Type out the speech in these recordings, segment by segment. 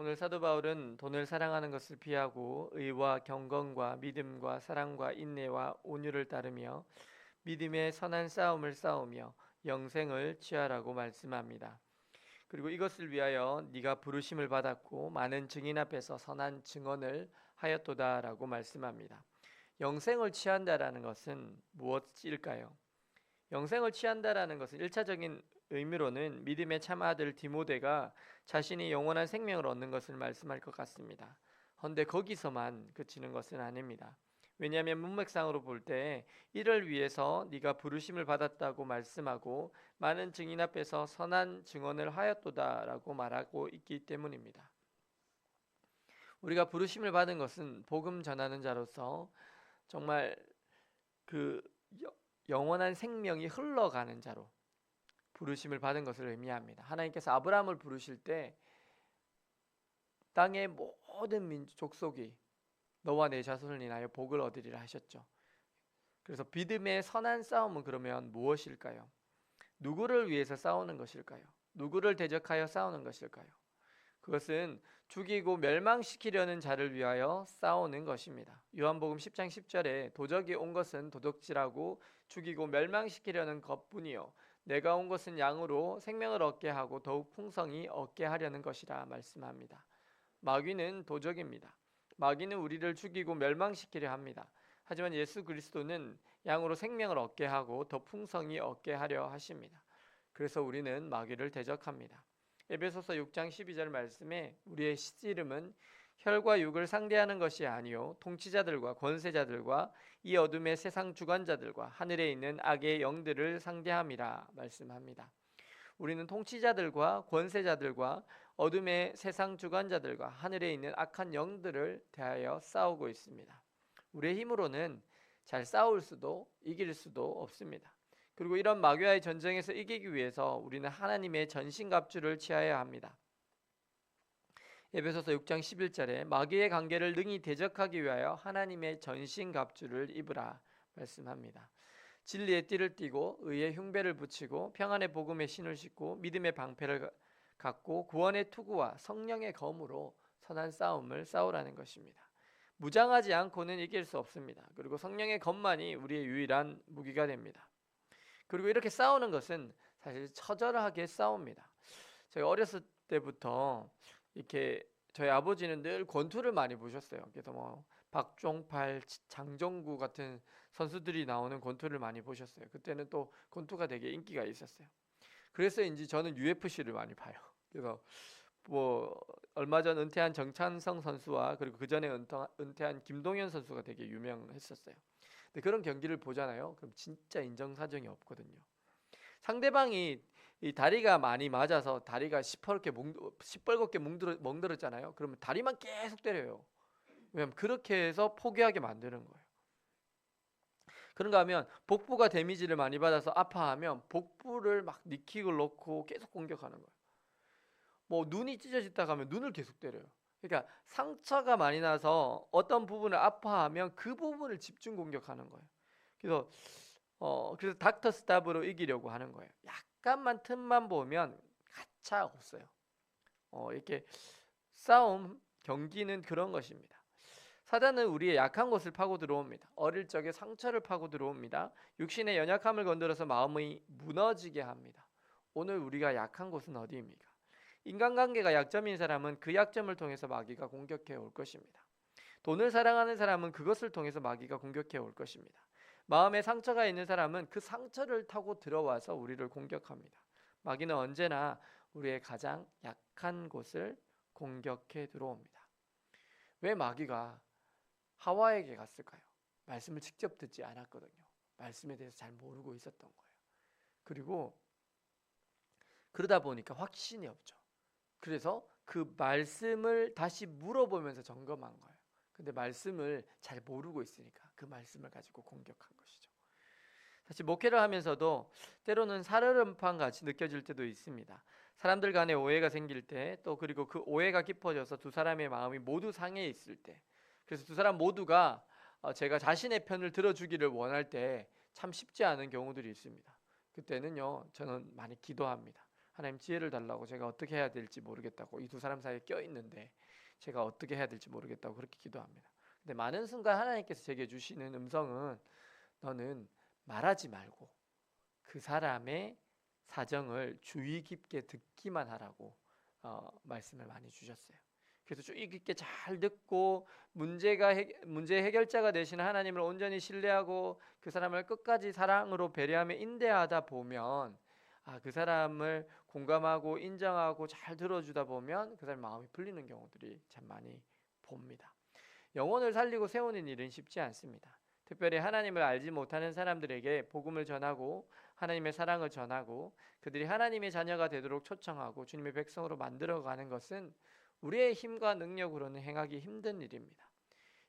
오늘 사도 바울은 돈을 사랑하는 것을 피하고 의와 경건과 믿음과 사랑과 인내와 온유를 따르며 믿음의 선한 싸움을 싸우며 영생을 취하라고 말씀합니다. 그리고 이것을 위하여 네가 부르심을 받았고 많은 증인 앞에서 선한 증언을 하였도다라고 말씀합니다. 영생을 취한다라는 것은 무엇일까요? 영생을 취한다라는 것은 일차적인 의미로는 믿음의 참 아들 디모데가 자신이 영원한 생명을 얻는 것을 말씀할 것 같습니다. 헌데 거기서만 그치는 것은 아닙니다. 왜냐하면 문맥상으로 볼 때 이를 위해서 네가 부르심을 받았다고 말씀하고 많은 증인 앞에서 선한 증언을 하였도다라고 말하고 있기 때문입니다. 우리가 부르심을 받은 것은 복음 전하는 자로서 정말 그 영원한 생명이 흘러가는 자로 부르심을 받은 것을 의미합니다. 하나님께서 아브라함을 부르실 때 땅의 모든 민족 속이 너와 내 자손을 인하여 복을 얻으리라 하셨죠. 그래서 믿음의 선한 싸움은 그러면 무엇일까요? 누구를 위해서 싸우는 것일까요? 누구를 대적하여 싸우는 것일까요? 그것은 죽이고 멸망시키려는 자를 위하여 싸우는 것입니다. 요한복음 10장 10절에 도적이 온 것은 도둑질하고 죽이고 멸망시키려는 것뿐이요 내가 온 것은 양으로 생명을 얻게 하고 더욱 풍성히 얻게 하려는 것이라 말씀합니다. 마귀는 도적입니다. 마귀는 우리를 죽이고 멸망시키려 합니다. 하지만 예수 그리스도는 양으로 생명을 얻게 하고 더 풍성히 얻게 하려 하십니다. 그래서 우리는 마귀를 대적합니다. 에베소서 6장 12절 말씀에 우리의 씨름은 혈과 육을 상대하는 것이 아니요 통치자들과 권세자들과 이 어둠의 세상 주관자들과 하늘에 있는 악의 영들을 상대함이라 말씀합니다. 우리는 통치자들과 권세자들과 어둠의 세상 주관자들과 하늘에 있는 악한 영들을 대하여 싸우고 있습니다. 우리의 힘으로는 잘 싸울 수도 이길 수도 없습니다. 그리고 이런 마귀와의 전쟁에서 이기기 위해서 우리는 하나님의 전신갑주를 취하여야 합니다. 에베소서 6장 11절에 마귀의 관계를 능히 대적하기 위하여 하나님의 전신 갑주를 입으라 말씀합니다. 진리의 띠를 띠고 의의 흉배를 붙이고 평안의 복음의 신을 신고 믿음의 방패를 갖고 구원의 투구와 성령의 검으로 선한 싸움을 싸우라는 것입니다. 무장하지 않고는 이길 수 없습니다. 그리고 성령의 검만이 우리의 유일한 무기가 됩니다. 그리고 이렇게 싸우는 것은 사실 처절하게 싸웁니다. 제가 어렸을 때부터 이렇게 저희 아버지는 늘 권투를 많이 보셨어요. 그래서 뭐 박종팔, 장정구 같은 선수들이 나오는 권투를 많이 보셨어요. 그때는 또 권투가 되게 인기가 있었어요. 그래서인지 저는 UFC를 많이 봐요. 그래서 뭐 얼마 전 은퇴한 정찬성 선수와 그리고 그 전에 은퇴한 김동현 선수가 되게 유명했었어요. 근데 그런 경기를 보잖아요. 그럼 진짜 인정사정이 없거든요. 상대방이 이 다리가 많이 맞아서 다리가 시퍼렇게 뭉, 시뻘겋게 뭉들어, 멍들었잖아요. 그러면 다리만 계속 때려요. 왜냐면 그렇게 해서 포기하게 만드는 거예요. 그런가 하면 복부가 데미지를 많이 받아서 아파하면 복부를 막 니킥을 놓고 계속 공격하는 거예요. 뭐 눈이 찢어졌다 가면 눈을 계속 때려요. 그러니까 상처가 많이 나서 어떤 부분을 아파하면 그 부분을 집중 공격하는 거예요. 그래서 어 그래서 닥터 스탑으로 이기려고 하는 거예요. 약 간만 틈만 보면 가차 없어요. 어 이렇게 싸움 경기는 그런 것입니다. 사단은 우리의 약한 곳을 파고 들어옵니다. 어릴 적에 상처를 파고 들어옵니다. 육신의 연약함을 건드려서 마음이 무너지게 합니다. 오늘 우리가 약한 곳은 어디입니까? 인간관계가 약점인 사람은 그 약점을 통해서 마귀가 공격해 올 것입니다. 돈을 사랑하는 사람은 그것을 통해서 마귀가 공격해 올 것입니다. 마음에 상처가 있는 사람은 그 상처를 타고 들어와서 우리를 공격합니다. 마귀는 언제나 우리의 가장 약한 곳을 공격해 들어옵니다. 왜 마귀가 하와에게 갔을까요? 말씀을 직접 듣지 않았거든요. 말씀에 대해서 잘 모르고 있었던 거예요. 그리고 그러다 보니까 확신이 없죠. 그래서 그 말씀을 다시 물어보면서 점검한 거예요. 근데 말씀을 잘 모르고 있으니까 그 말씀을 가지고 공격한 것이죠. 사실 목회를 하면서도 때로는 살얼음판 같이 느껴질 때도 있습니다. 사람들 간에 오해가 생길 때 또 그리고 그 오해가 깊어져서 두 사람의 마음이 모두 상해 있을 때 그래서 두 사람 모두가 어, 제가 자신의 편을 들어주기를 원할 때 참 쉽지 않은 경우들이 있습니다. 그때는요, 저는 많이 기도합니다. 하나님 지혜를 달라고 제가 어떻게 해야 될지 모르겠다고 이 두 사람 사이에 껴 있는데 제가 어떻게 해야 될지 모르겠다고 그렇게 기도합니다. 근데 많은 순간 하나님께서 제게 주시는 음성은 너는 말하지 말고 그 사람의 사정을 주의 깊게 듣기만 하라고 어, 말씀을 많이 주셨어요. 그래서 주의 깊게 잘 듣고 문제가 해, 문제 해결자가 되시는 하나님을 온전히 신뢰하고 그 사람을 끝까지 사랑으로 배려하며 인대하다 보면 아, 그 사람을 공감하고 인정하고 잘 들어주다 보면 그 사람 마음이 풀리는 경우들이 참 많이 봅니다. 영혼을 살리고 세우는 일은 쉽지 않습니다. 특별히 하나님을 알지 못하는 사람들에게 복음을 전하고 하나님의 사랑을 전하고 그들이 하나님의 자녀가 되도록 초청하고 주님의 백성으로 만들어가는 것은 우리의 힘과 능력으로는 행하기 힘든 일입니다.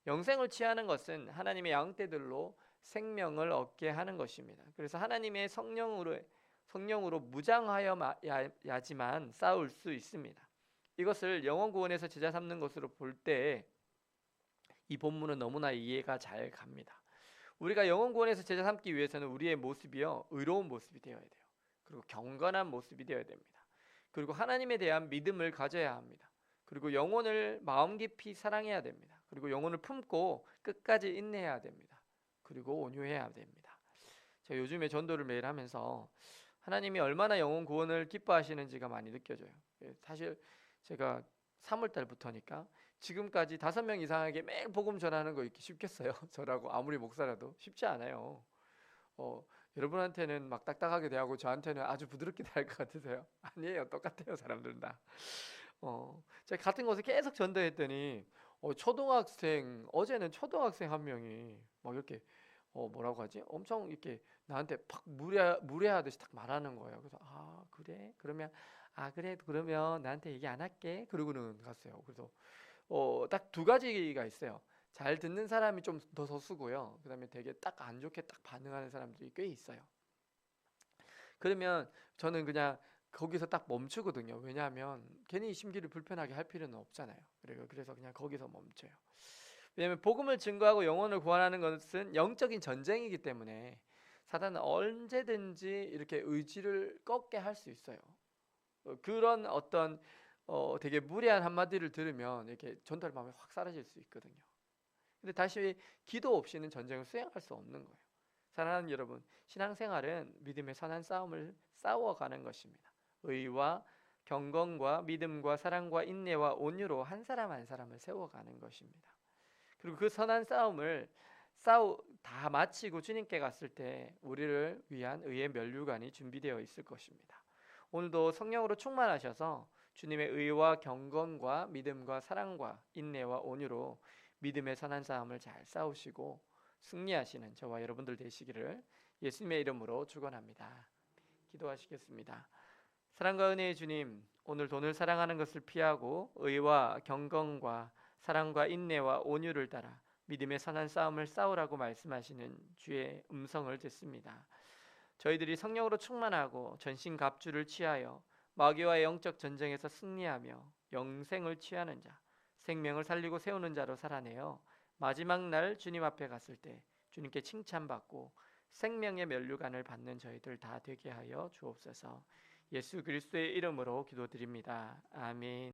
영생을 취하는 것은 하나님의 양떼들로 생명을 얻게 하는 것입니다. 그래서 하나님의 성령으로 성령으로 무장하여야지만 싸울 수 있습니다. 이것을 영원 구원에서 제자 삼는 것으로 볼 때 이 본문은 너무나 이해가 잘 갑니다. 우리가 영원 구원에서 제자 삼기 위해서는 우리의 모습이요 의로운 모습이 되어야 돼요. 그리고 경건한 모습이 되어야 됩니다. 그리고 하나님에 대한 믿음을 가져야 합니다. 그리고 영혼을 마음 깊이 사랑해야 됩니다. 그리고 영혼을 품고 끝까지 인내해야 됩니다. 그리고 온유해야 됩니다. 제가 요즘에 전도를 매일 하면서 하나님이 얼마나 영혼 구원을 기뻐하시는지가 많이 느껴져요. 예, 사실 제가 3월 달부터니까 지금까지 다섯 명 이상에게 매일 복음 전하는 거 있기 쉽겠어요. 저라고 아무리 목사라도 쉽지 않아요. 어, 여러분한테는 막 딱딱하게 대하고 저한테는 아주 부드럽게 대할 것 같으세요? 아니에요. 똑같아요. 사람들은 다. 어, 제가 같은 곳에 계속 전도했더니 어, 초등학생 어제는 초등학생 한 명이 막 이렇게 어, 뭐라고 하지? 엄청 이렇게 나한테 팍 무례 무례하듯이 딱 말하는 거예요. 그래서 아 그래? 그러면 아 그래 그러면 나한테 얘기 안 할게. 그러고는 갔어요. 그래서 어, 딱 두 가지가 있어요. 잘 듣는 사람이 좀 더 서수고요. 그다음에 되게 딱 안 좋게 딱 반응하는 사람들이 꽤 있어요. 그러면 저는 그냥 거기서 딱 멈추거든요. 왜냐하면 괜히 심기를 불편하게 할 필요는 없잖아요. 그래서 그냥 거기서 멈춰요. 왜냐하면 복음을 증거하고 영혼을 구원하는 것은 영적인 전쟁이기 때문에 사단은 언제든지 이렇게 의지를 꺾게 할 수 있어요. 어, 그런 어떤 어, 되게 무례한 한마디를 들으면 이렇게 전달 마음이 확 사라질 수 있거든요. 근데 다시 기도 없이는 전쟁을 수행할 수 없는 거예요. 사랑하는 여러분, 신앙생활은 믿음의 선한 싸움을 싸워가는 것입니다. 의와 경건과 믿음과 사랑과 인내와 온유로 한 사람 한 사람을 세워가는 것입니다. 그리고 그 선한 싸움을 싸우 다 마치고 주님께 갔을 때 우리를 위한 의의 면류관이 준비되어 있을 것입니다. 오늘도 성령으로 충만하셔서 주님의 의와 경건과 믿음과 사랑과 인내와 온유로 믿음의 선한 싸움을 잘 싸우시고 승리하시는 저와 여러분들 되시기를 예수님의 이름으로 축원합니다. 기도하시겠습니다. 사랑과 은혜의 주님, 오늘 돈을 사랑하는 것을 피하고 의와 경건과 사랑과 인내와 온유를 따라 믿음의 선한 싸움을 싸우라고 말씀하시는 주의 음성을 듣습니다. 저희들이 성령으로 충만하고 전신 갑주를 취하여 마귀와의 영적 전쟁에서 승리하며 영생을 취하는 자, 생명을 살리고 세우는 자로 살아내어 마지막 날 주님 앞에 갔을 때 주님께 칭찬받고 생명의 면류관을 받는 저희들 다 되게 하여 주옵소서. 예수 그리스도의 이름으로 기도드립니다. 아멘.